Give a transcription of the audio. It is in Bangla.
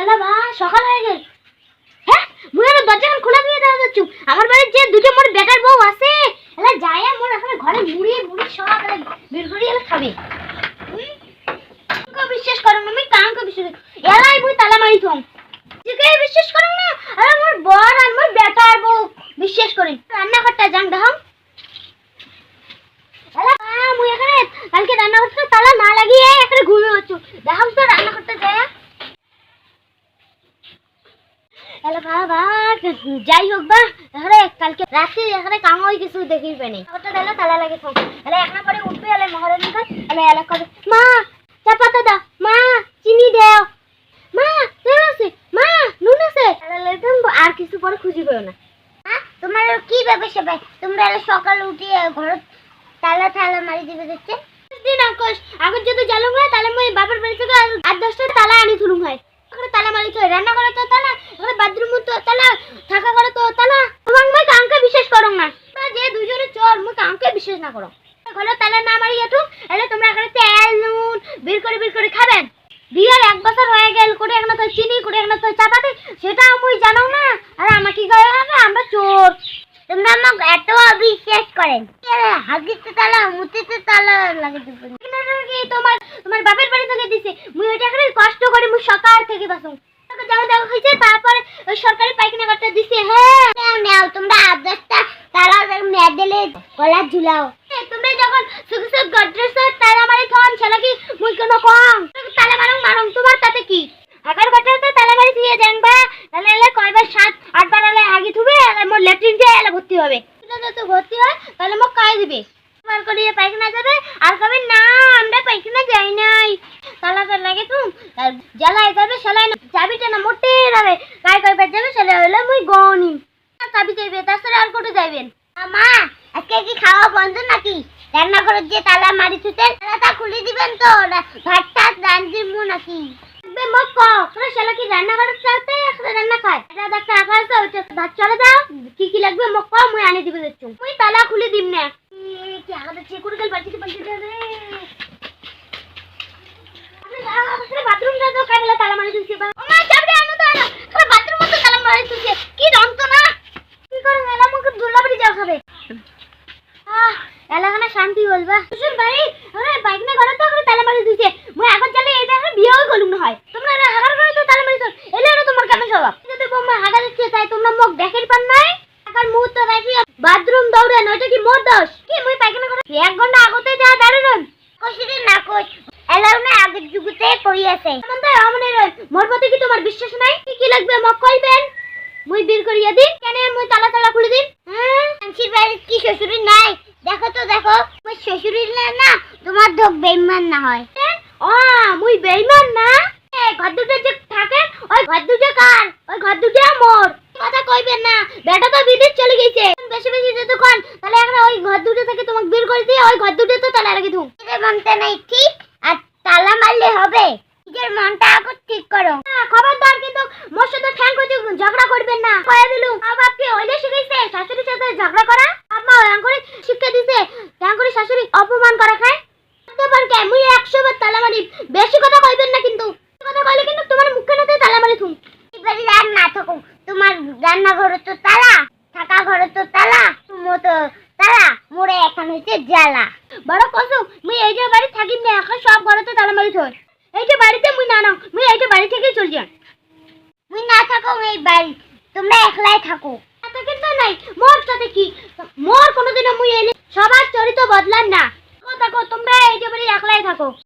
এলা হয়ে খোলা দিয়ে দেওয়া যাচ্ছু। আমার বাড়ির মোর আছে, এলা যায় মোর তালা মারি থম। যেকে বিশ্বাস করো না আর আমার বর আর মোর বেটার বউ। বিশ্বাস করি। রান্নাঘরটা যান দেখাম এলা মুই এখানে কালকে তালা না লাগিয়ে এখানে ঘুমিয়ে দেখাম তো রান্নাঘরটা যায়। হ্যালো বাবা যাই হোক বা এখানে কালকে রাতে এখানে কাম হয়ে কিছু দেখি পেনি ওটা দিলে তালা লাগে এলে এখন পরে উঠবে এলে মহারানী কাজ এলে কবে? মা, চা পাতা দাও। মা, চিনি দাও। মা তেল আছে। মা, নুন আছে। একদম আর কিছু পরে খুঁজি পেও না। তোমার কি ব্যাপার সেবে তোমরা সকাল উঠিয়ে ঘর তালা তালা মারি দিবে দেখছে দিন আকাশ আগের যদি জালুম হয়, তাহলে মই বাবার বাড়ি থেকে আর- দশটা তালা আনি থুলুম হয়। তালা মারি তো রান্না করে তো তালা ওখানে বাথরুম তো তালা থাকা করে তো তালা তোমার মই কাউকে বিশ্বাস করো না তোমরা যে দুজনে চোর মই কাউকে বিশ্বাস না করো ঘরে না মারি এলে তোমরা এখানে তেল, নুন, বের করে বের করে খাবেন। বিয়ের এক বছর হয়ে গেল করে এখানে তো চিনি করে এখানে তো চাপাতে সেটা আমি জানো না। আর আমাকে করে না আমরা চোর। তোমরা আমাকে এত অবিশ্বাস করেন। হাগিতে তালা, মুতিতে তালা লাগে তোমার তোমার বাপের বাড়ি থেকে দিছে? মুই ওইটা এখানে কষ্ট করে মুই সকাল থেকে বাসুম যাও দেওয়া হয়েছে, তারপরে ওই সরকারি পায়খানা ঘরটা দিছে হ্যাঁ। নাও তোমরা আদর্শটা তালা মেয়েদেলে গলা ঝুলাও তোমরা যখন সুখ সুখ গড্রেসের তালা মারি থন সেটা কি মুই কোনো কম তালা মারং মারং তোমার তাতে কি আগার ঘরটা তো তালা মারি দিয়ে দেন বা তাহলে এলে কয়বার সাত আটবার এলে আগে থুবে এলে মোর ল্যাট্রিন দিয়ে এলে ভর্তি হবে। যদি ভর্তি হয়, তাহলে মোক কায় দিবে। বার করিয়ে পায়খানা যাবে, আর কবে না, আমরা পায়খানা যাই নাই। তালাটা লাগে তো। আর জ্বালায় যাবে, সেলাই না চাবিটা না মোটে যাবে। গায়ে কয়বার যাবে, সেলাই হলে মুই গনি। চাবি চাইবে, তাছাড়া আর কোটে যাইবেন। মা, আজকে কি খাওয়া বন্ধ নাকি? রান্না করে যে তালা মারি ছুটেন তালাটা খুলে দিবেন তো? ভাত টাত রান্ধি নাকি? রান্না খায়। এটা একটা আকাশ দাও। কি কি লাগবে মক কও মুই আনি দিবে দেখছ। তালা খুলে দিম না। বাথরুমটা তো কাটলা তালা মারি দিছে বা ও মা চাবড়ে আনো তো আনো খালি বাথরুম তো তালা মারি দিছে কি রং তো না কি করে মেলা মুখে দুলাবাড়ি যাও খাবে আহ এলাকানা শান্তি বলবা। সুশীল ভাই আরে বাইক না ঘরে তো করে তালা মারি দিছে। মই আগত জালে এটা এখন বিয়েও না হয় তোমরা এরা হাগার করে তো তালা মারি তো এলে এরা তোমার কেমন স্বভাব যদি বম্মা হাগা দিচ্ছে, তাই তোমরা মুখ দেখের পান নাই? টাকার মুহূর্ত রাখি বাথরুম দৌড়ান ওইটা কি মোর দোষ? কি, মুই পায়খানা করে এক ঘণ্টা আগতে যা দাঁড়ান কইছিলি না কই এলাও না আগের যুগতে পড়ি আছে এমন তো রই মোর প্রতি কি তোমার বিশ্বাস নাই? কি কি লাগবে, মক কইবেন? মুই বের করিয়া দিন কেন মুই তালা তালা খুলে দিন আনছির বাড়ি কি শ্বশুরি? নাই। দেখো তো, দেখো। মুই শ্বশুরি না না, তোমার ধোক বেইমান না হয়। ও মুই বেইমান না? এ, ঘর দুটো যে থাকে, ওই ঘর দুটো কার? ওই ঘর দুটো মোর কথা কইবেন না। বেটা তো বিদেশ চলে গেছে। বেশি বেশি যতক্ষণ তাহলে এখন ওই ঘর দুটো থেকে তোমাকে বের করে দিয়ে ওই ঘর দুটো তো তালা রেখে দিও মনটা নাই, ঠিক? আর তালা মারলে হবে। নিজের মনটা আগে ঠিক করো। খবরদার কিন্তু মোর সাথে ঠ্যাং করে ঝগড়া করবেন না। কয়ে দিলু মা বাপকে ওইলে শিখাইছে শাশুড়ির সাথে ঝগড়া করা? আম্মা ওয়াং করে শিক্ষা দিছে করে শাশুড়ি অপমান করা খায়? তোমার কে? মুই একশো বার তালা মারি বেশি কথা কইবেন না কিন্তু। কথা কইলে কিন্তু তোমার মুখে নাতে তালা মারি থুম। এবারে আর না থাকো, তোমার রান্না ঘরে তো তালা, থাকা ঘরে তো তালা তুমো তো তালা, মোরে এখন হচ্ছে জ্বালা। বড় কসু মুই এই যে বাড়ি থাকিম না, এখন সব ঘরে তো তালা মারি থই। এই যে বাড়িতে মুই না না মুই এইটা বাড়ি থেকেই চলে যান মুই না থাকো এই বাড়ি তোমরা একলাই থাকো। এত কিন্তু নাই মোর সাথে কি? মোর কোনোদিনও মুই এলে সবার চরিত্র বদলান না। কথা থাকো তোমরা এই যে বাড়ি একলাই থাকো।